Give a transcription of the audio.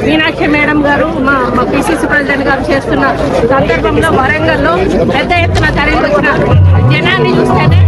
Meenakshi madam గారు మా మా పిసిసి ప్రెసిడెంట్ గారు చేస్తున్న సందర్భంలో వరంగల్లో పెద్ద ఎత్తున తరలి వచ్చిన జనాన్ని చూస్తేనే